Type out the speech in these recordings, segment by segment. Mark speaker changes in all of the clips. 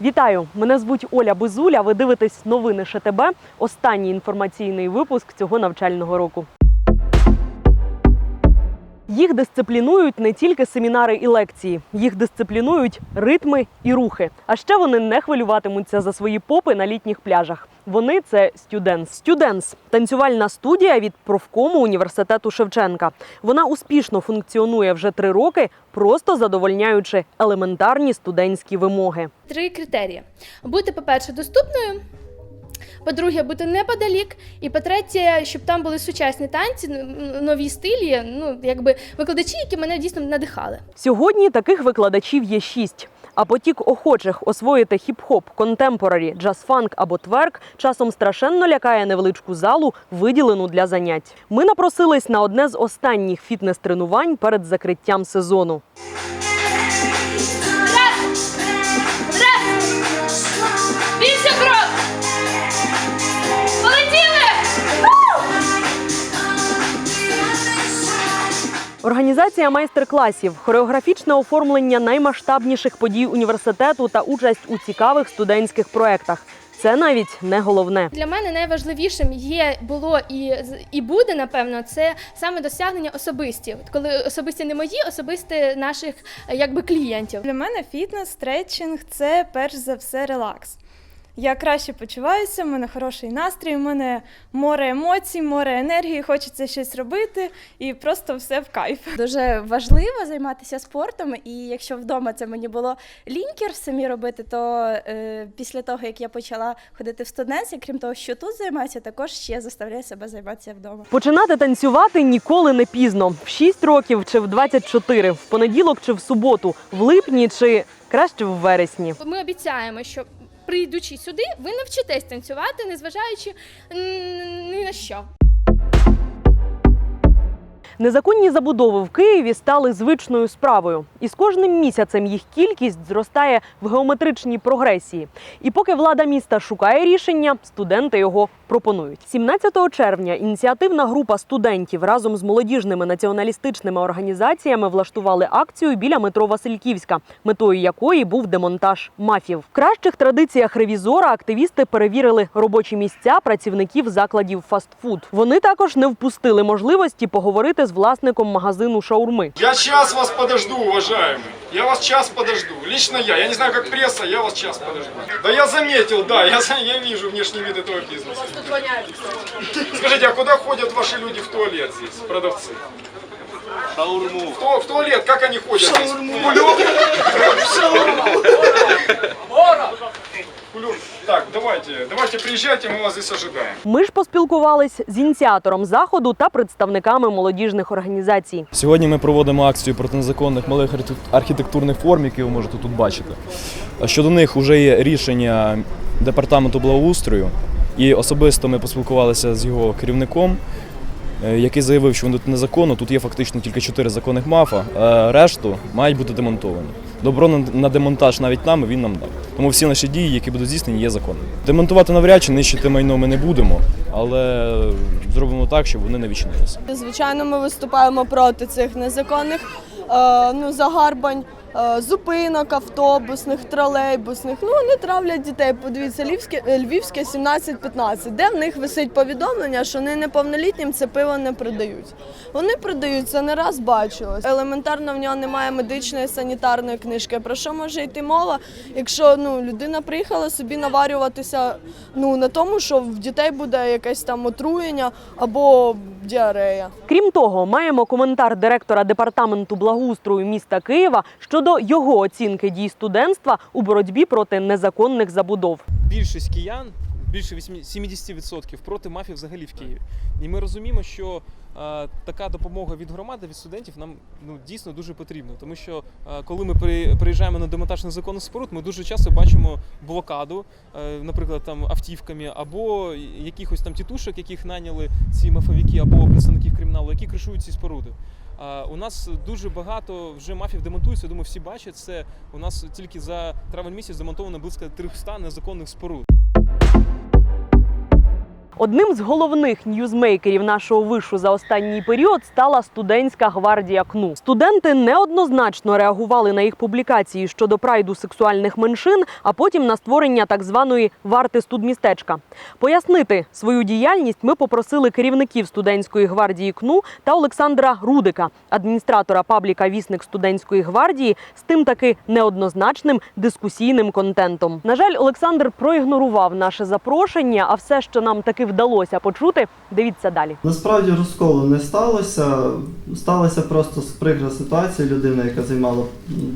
Speaker 1: Вітаю! Мене звуть Оля Бизуля. Ви дивитесь новини ШТБ. Останній інформаційний випуск цього навчального року. Їх дисциплінують не тільки семінари і лекції, їх дисциплінують ритми і рухи. А ще вони не хвилюватимуться за свої попи на літніх пляжах. Вони це стюденс. Стюденс танцювальна студія від профкому університету Шевченка. Вона успішно функціонує вже три роки, просто задовольняючи елементарні студентські вимоги.
Speaker 2: три критерії: бути, по-перше, доступною. По-друге, бути неподалік. І по-третє, щоб там були сучасні танці, нові стилі, ну якби викладачі, які мене дійсно надихали.
Speaker 1: Сьогодні таких викладачів є шість. А потік охочих освоїти хіп-хоп, контемпорарі, джаз-фанк або тверк часом страшенно лякає невеличку залу, виділену для занять. Ми напросились на одне з останніх фітнес-тренувань перед закриттям сезону. Організація майстер-класів, хореографічне оформлення наймасштабніших подій університету та участь у цікавих студентських проєктах. Це навіть не головне.
Speaker 2: Для мене найважливішим є було і з- і буде напевно це саме досягнення особисті. Коли особисті не мої, особисті наших е, якби клієнтів.
Speaker 3: Для мене фітнес, стретчинг це перш за все релакс. Я краще почуваюся, в мене хороший настрій, у мене море емоцій, море енергії, хочеться щось робити і просто все в кайф.
Speaker 4: Дуже важливо займатися спортом, і якщо вдома це мені було лінькер самі робити, то е, після того як я почала ходити в студенці, крім того, що тут займаюся, також ще заставляю себе займатися вдома.
Speaker 1: Починати танцювати ніколи не пізно. В 6 років чи в 24, в понеділок чи в суботу, в липні чи краще в вересні.
Speaker 2: Ми обіцяємо, що прийдучи сюди, ви навчитесь танцювати, незважаючи ні на що.
Speaker 1: Незаконні забудови в Києві стали звичною справою, і з кожним місяцем їх кількість зростає в геометричній прогресії. І поки влада міста шукає рішення, студенти його пропонують. 17 червня ініціативна група студентів разом з молодіжними націоналістичними організаціями влаштували акцію біля метро Васильківська, метою якої був демонтаж мафів. В кращих традиціях ревізора активісти перевірили робочі місця працівників закладів фастфуд. Вони також не впустили можливості поговорити з власником магазину шаурми.
Speaker 5: Я час вас подожду, уважаемый. Я вас час подожду. Лично я. Я не знаю, как пресса, я вас час подожду. Да я заметил, да, я, за- я вижу внешний вид этого бизнеса. Скажите, а куда ходят ваши люди в туалет здесь, продавцы? Шаурму. В, ту- в туалет, как они ходят? Шаурму. Кулек. Так, давайте, давайте приезжайте, мы вас здесь ожидаем.
Speaker 1: Ми ж поспілкувались з ініціатором заходу та представниками молодіжних організацій.
Speaker 6: Сьогодні ми проводимо акцію проти незаконних малих архітектурних форм, які ви можете тут бачити. Щодо них вже є рішення департаменту благоустрою, і особисто ми поспілкувалися з його керівником, е, який заявив, що вони тут незаконно. Тут є фактично тільки чотири законних мафа, а решту мають бути демонтовані. Добро на демонтаж навіть нам він нам дав. Тому всі наші дії, які будуть здійснені, є законними. Демонтувати навряд чи нищити майно ми не будемо, але зробимо так, щоб вони не відчинилися.
Speaker 7: Звичайно, ми виступаємо проти цих незаконних е, ну, загарбань, зупинок автобусних, тролейбусних. Ну, вони травлять дітей. Подивіться, Львівське, е, Львівське 17-15, де в них висить повідомлення, що вони неповнолітнім це пиво не продають. Вони продають, це не раз бачилось. Елементарно в нього немає медичної санітарної книжки. Про що може йти мова, якщо ну, людина приїхала собі наварюватися ну, на тому, що в дітей буде якесь там отруєння або діарея.
Speaker 1: Крім того, маємо коментар директора департаменту благоустрою міста Києва щодо його оцінки дій студентства у боротьбі проти незаконних забудов.
Speaker 8: більшість киян, більше 80 70% проти мафії взагалі в Києві. І ми розуміємо, що така допомога від громади, від студентів нам ну, дійсно дуже потрібна. Тому що е, коли ми при, приїжджаємо на демонтаж незаконних споруд, ми дуже часто бачимо блокаду, е, наприклад, там автівками, або якихось там тітушок, яких наняли ці мафовики, або представників криміналу, які кришують ці споруди. У нас дуже багато вже мафів демонтується. Думаю, всі бачать це. У нас тільки за травень місяць демонтовано близько 300 незаконних споруд.
Speaker 1: Одним з головних ньюзмейкерів нашого вишу за останній період стала студентська гвардія КНУ. Студенти неоднозначно реагували на їх публікації щодо прайду сексуальних меншин, а потім на створення так званої варти студмістечка. Пояснити свою діяльність ми попросили керівників студентської гвардії КНУ та Олександра Рудика, адміністратора пабліка Вісник студентської гвардії, з тим таки неоднозначним дискусійним контентом. На жаль, Олександр проігнорував наше запрошення, а все, що нам таки вдалося почути, дивіться далі.
Speaker 9: Насправді розколу не сталося. Сталася просто прикра ситуація. Людина, яка займала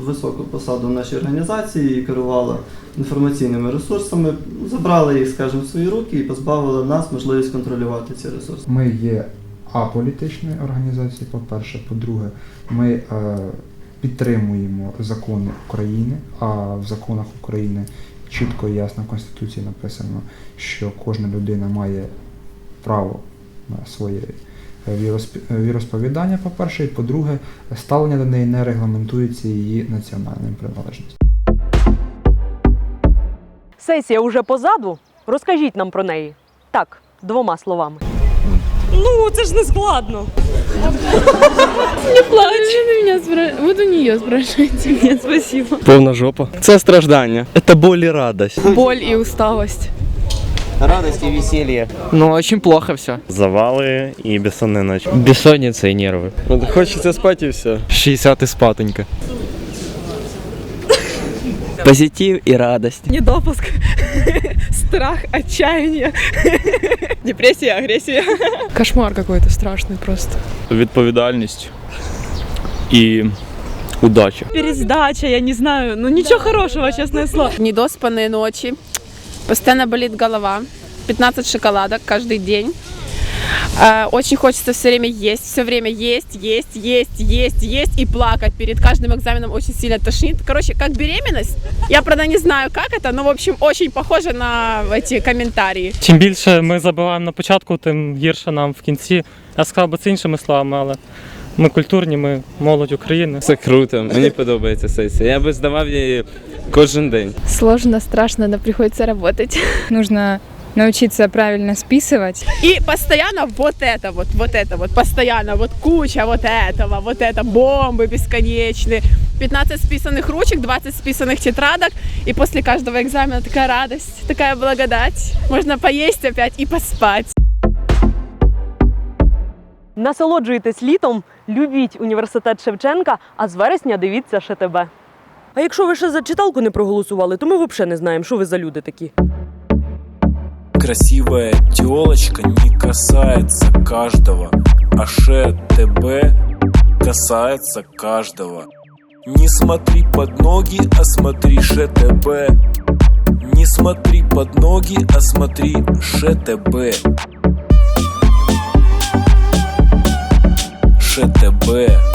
Speaker 9: високу посаду в нашій організації і керувала інформаційними ресурсами, забрала їх, скажімо, в свої руки і позбавила нас можливість контролювати ці ресурси.
Speaker 10: Ми є аполітичною організацією, по-перше. По-друге, ми е, підтримуємо закони України, а в законах України чітко і ясно в Конституції написано, що кожна людина має право на своє е, віросповідання, по-перше, і по-друге, ставлення до неї не регламентується її національною приналежністю.
Speaker 1: Сесія уже позаду. Розкажіть нам про неї. Так, двома словами. Ну, це ж не складно.
Speaker 2: Вот у нее спрашивайте.
Speaker 1: Ні, спасибо.
Speaker 11: Повна жопа. Це страждання. Це боль і радость.
Speaker 7: Боль і усталость.
Speaker 11: Радость і веселье.
Speaker 12: Ну, очень плохо все.
Speaker 11: Завали і безсонна ніч.
Speaker 12: Бессонница и нервы.
Speaker 11: Хочеться спати і все.
Speaker 12: 60 и спатонька.
Speaker 11: Позитив і радость.
Speaker 7: Недопуск, страх, отчаяние, депрессия, агрессия. Кошмар какой-то страшный просто.
Speaker 6: Відповідальність і удача.
Speaker 7: Пересдача, я не знаю, ну ничего хорошего, честное слово.
Speaker 13: недоспанные ночи, постоянно болит голова, 15 шоколадок каждый день. А, Очень хочется все время есть, все время есть, есть, есть, есть, есть и плакать. Перед каждым экзаменом очень сильно тошнит. Короче, как беременность. Я, правда, не знаю, как это, но, в общем, очень похоже на эти комментарии.
Speaker 12: Чим більше ми забиваємо на початку, тим гірше нам в кінці. Я сказав би це іншими словами, але ми культурні, ми молодь України.
Speaker 11: Це круто, мені подобається сесія. Я би здавав її кожен день.
Speaker 2: Сложно, страшно, но приходится работать.
Speaker 7: Нужно научиться правильно списывать.
Speaker 13: И постоянно вот это вот, вот это вот, постоянно вот куча вот этого, вот это, бомбы бесконечные. 15 списанных ручек, 20 списанных тетрадок. И после каждого экзамена такая радость, такая благодать. Можно поесть опять и поспать.
Speaker 1: Насолоджуйтесь літом, любіть університет Шевченка, а з вересня дивіться ШТБ. А якщо ви ще за читалку не проголосували, то ми взагалі не знаємо, що ви за люди такі.
Speaker 14: Красивая телочка не касается каждого, а ШТБ касается каждого. Не смотри под ноги, а смотри ШТБ. Не смотри под ноги, а смотри ШТБ. ШТБ.